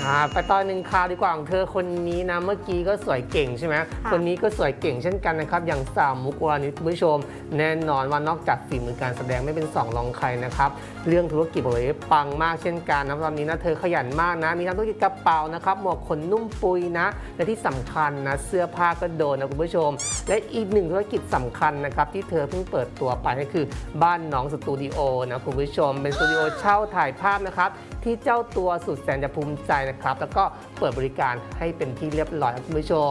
อ่าไปตอนหนึ่งข่าวดีกว่าของเธอคนนี้นะเมื่อกี้ก็สวยเก่งใช่ไหมคนนี้ก็สวยเก่งเช่นกันนะครับอย่างสาวมุกวานิชคุณผู้ชม แน่นอนว่านอกจากฝีมือการแสดงไม่เป็นสองรองใครนะครับเรื่องธุรกิจบอกเลยปังมากเช่นกันนะตอนนี้นะเธอขยันมากนะมีทั้งธุรกิจกระเป๋านะครับหมวกขนนุ่มปุยนะและที่สำคัญนะเสื้อผ้าก็โดนนะคุณผู้ชม และอีกหนึ่งธุรกิจสำคัญนะครับที่เธอเพิ่งเปิดตัวไปก็คือบ้านน้องสตูดิโอนะคุณผู้ชมเป็นสตูดิโอเช่าถ่ายภาพนะครับที่เจ้าตัวสุดแสนจะภูมิใจนะครับ แล้วก็เปิดบริการให้เป็นที่เรียบร้อยครับคุณผู้ชม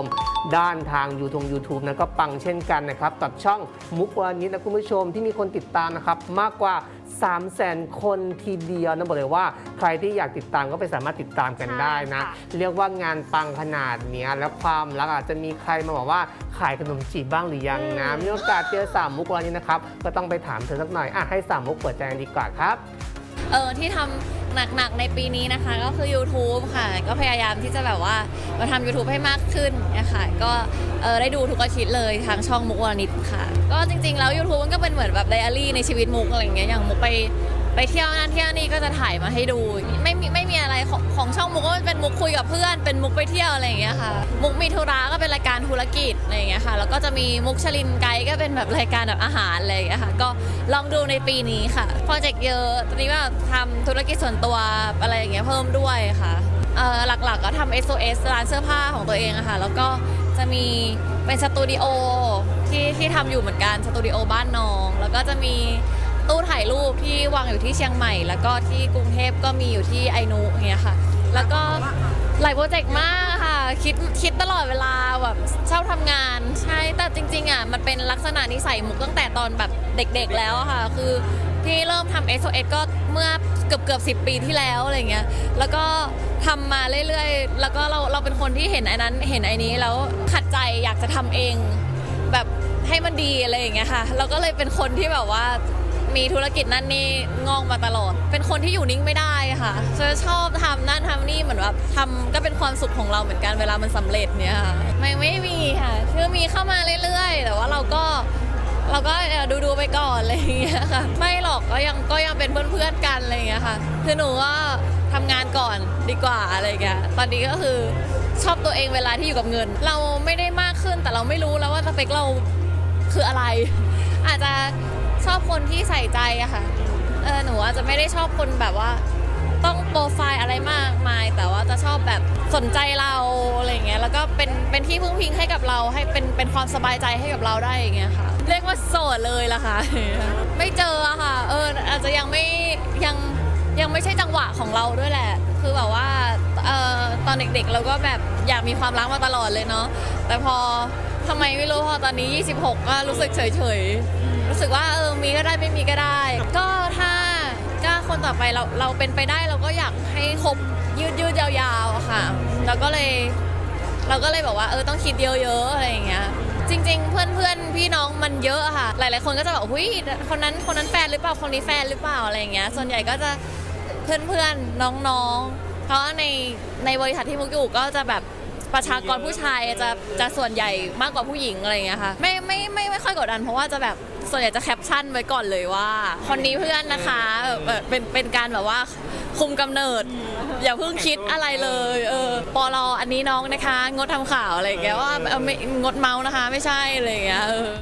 ด้านทางยูทง YouTube นะก็ปังเช่นกันนะครับกับช่องมุกวานิชนะคุณผู้ชมที่มีคนติดตามนะครับมากกว่า3 0 0แสนคนทีเดียวนะบอกเลยว่าใครที่อยากติดตามก็ไปสามารถติดตามกันได้นะใช่ค่ะเรียกว่างานปังขนาดเนี้ยแล้วความรักอาจจะมีใครมาบอกว่าขายขนมจีบบ้างหรือยังนะมีโอกาสเจอสามมุกวันนี้นะครับ ก็ต้องไปถามเธอสักหน่อยอะให้สามมุกเปิดใจกันดีกว่าครับ เออที่ทำ หนักๆในปีนี้นะคะ ก็คือ YouTube ค่ะ ก็พยายามที่จะแบบว่ามาทำ YouTube ให้มากขึ้นนะคะก็เออได้ดูทุกอาทิตย์เลยทางช่องมุกวานิดค่ะ ก็จริงๆแล้ว YouTube มันก็เป็นเหมือนแบบไดอารี่ในชีวิตมุกอะไรอย่างเงี้ยอย่างมุกไป ไปเที่ยวนั่นเที่ยวนี่ก็จะถ่ายมาให้ดู ไม่มีไม่มีอะไรของของช่องมุกก็เป็นมุกคุยกับเพื่อน เป็นมุกไปเที่ยวอะไรอย่างเงี้ยค่ะ มุกมีธุระก็เป็นรายการธุรกิจอะไรอย่างเงี้ยค่ะ แล้วก็จะมีมุกชลินไกด์ก็เป็นแบบรายการแบบอาหารอะไรอย่างเงี้ยค่ะ ก็ลองดูในปีนี้ค่ะ โปรเจกต์เยอะ ตอนนี้ก็ทำธุรกิจส่วนตัวอะไรอย่างเงี้ยเพิ่มด้วยค่ะเออหลักๆก็ทำ SOS ร้านเสื้อผ้าของตัวเองอะค่ะ แล้วก็จะมีเป็นสตูดิโอที่ที่ทำอยู่เหมือนกัน สตูดิโอบ้านน้อง แล้วก็จะมี ตู้ถ่ายรูปที่วางอยู่ที่เชียงใหม่ แล้วก็ที่กรุงเทพก็มีอยู่ที่ไอนุอย่างเงี้ยค่ะ แล้วก็หลายโปรเจกต์มากค่ะ คิดคิดตลอดเวลาแบบชอบทำงาน ใช่แต่จริงๆอะมันเป็นลักษณะนิสัยมุกตั้งแต่ตอนแบบเด็กๆแล้วอะค่ะ คือที่เริ่มทำ SOS ก็เมื่อเกือบเกือบสิปีที่แล้วอะไรเงี้ยแล้วก็ทำมาเรื่อยๆ แล้วก็เราเราเป็นคนที่เห็นไอ้นั้นเห็นไอ้นี้แล้วขัดใจอยากจะทำเอง แบบให้มันดีอะไรอย่างเงี้ยค่ะ เราก็เลยเป็นคนที่แบบว่า มีธุรกิจนั่นนี่งอกมาตลอด เป็นคนที่อยู่นิ่งไม่ได้ค่ะจะชอบทำนั่นทำนี่เหมือนแบบทำก็เป็นความสุขของเราเหมือนกันเวลามันสำเร็จเนี่ยค่ะไม่ไม่มีค่ะคือมีเข้ามาเรื่อยๆ แต่ว่าเราก็เราก็ดูดูๆไปก่อนอะไรอย่างเงี้ยค่ะไม่หรอกก็ยังก็ยังเป็นเพื่อนๆกันอะไรอย่างเงี้ยค่ะคือหนูก็ทำงานก่อนดีกว่าอะไรอย่างเงี้ยตอนนี้ก็คือชอบตัวเองเวลาที่อยู่กับเงิน เราไม่ได้มากขึ้นแต่เราไม่รู้แล้วว่าสเปคเราคืออะไร อาจจะ ชอบคนที่ใส่ใจอะค่ะ เออหนูอาจจะไม่ได้ชอบคนแบบว่า ต้องโปรไฟล์อะไรมากมาย แต่ว่าจะชอบแบบสนใจเราอะไรอย่างเงี้ยแล้วก็เป็นเป็นที่พึ่งพิงให้กับเราให้เป็นเป็นความสบายใจให้กับเราได้อย่างเงี้ยค่ะ เรียกว่าโสดเลยล่ะค่ะ ไม่เจออะค่ะ เอออาจจะยังไม่ยังยังไม่ใช่จังหวะของเราด้วยแหละ คือแบบว่าเอ่อตอนเด็กๆเราก็แบบอยากมีความรักมาตลอดเลยเนาะแต่พอทำไมไม่รู้พอตอนนี้ 26 ก็รู้สึกเฉยๆีก็ได้ไม่มีก็ได้ ก็ถ้าก็คนต่อไปเราเราเป็นไปได้เราก็อยากให้คบยืดยืดยาวๆอะค่ะแล้วก็เลยเราก็เลยบอกว่าเออต้องคิดเยอะๆอะไรอย่างเงี้ยจริง ๆ เพื่อนเพื่อนๆพี่น้องมันเยอะอะค่ะ หลายๆคนก็จะบอกหุ้ยคนนั้นคนนั้นแฟนหรือเปล่าคนนี้แฟนหรือเปล่าอะไรอย่างเงี้ยส่วนใหญ่ก็จะเพื่อนๆน้องๆ เพราะในในบริษัทที่มุกอยู่ก็จะแบบประชากรผู้ชายจะจะส่วนใหญ่มากกว่าผู้หญิงอะไรอย่างเงี้ยค่ะไม่ไม่ไม่ไม่ค่อยกดดันเพราะว่าจะแบบ ส่วนใหญ่จะแคปชั่นไว้ก่อนเลยว่า คนนี้เพื่อนนะคะแบบเป็นเป็นการแบบว่าคุมกำเนิด อย่าเพิ่งคิดอะไรเลยเออปอลออันนี้น้องนะคะ งดทำข่าวอะไรอย่างเงี้ยว่าไม่งดเมาส์นะคะ ไม่ใช่อะไรอย่างเงี้ย